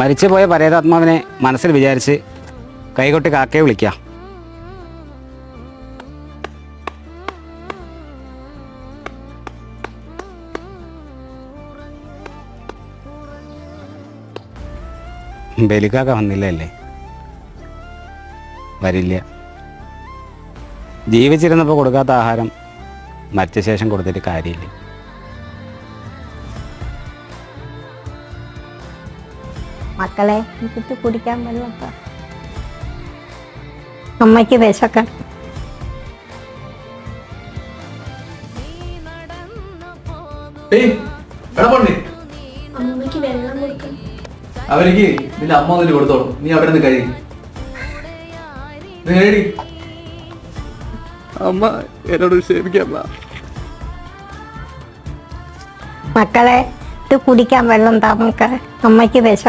മരിച്ചുപോയ പരേതാത്മാവിനെ മനസ്സിൽ വിചാരിച്ച് കൈകൊട്ടി കാക്കയെ വിളിക്കുക ബലിക്കാക്ക വന്നില്ലല്ലേ? വരില്ല. ജീവിച്ചിരുന്നപ്പോൾ കൊടുക്കാത്ത ആഹാരം മരിച്ച ശേഷം കൊടുത്തിട്ട് കാര്യമില്ല. മക്കളെ എനിക്കിട്ട് കുടിക്കാൻ വെള്ളമൊക്കെ. അമ്മയ്ക്ക് കൊടുക്കണം അവർക്ക് നിന്റെ അമ്മ വന്നിട്ട് കൊടുത്തോളൂ. നീ അവിടെ നിന്ന് കഴിയും അമ്മ എന്നോട് ക്ഷമിക്കമ്മ മക്കളെ ഇത് കുടിക്കാൻ വെള്ളം താ മക്കളെ. അമ്മയ്ക്ക് വിശക്കാൻ.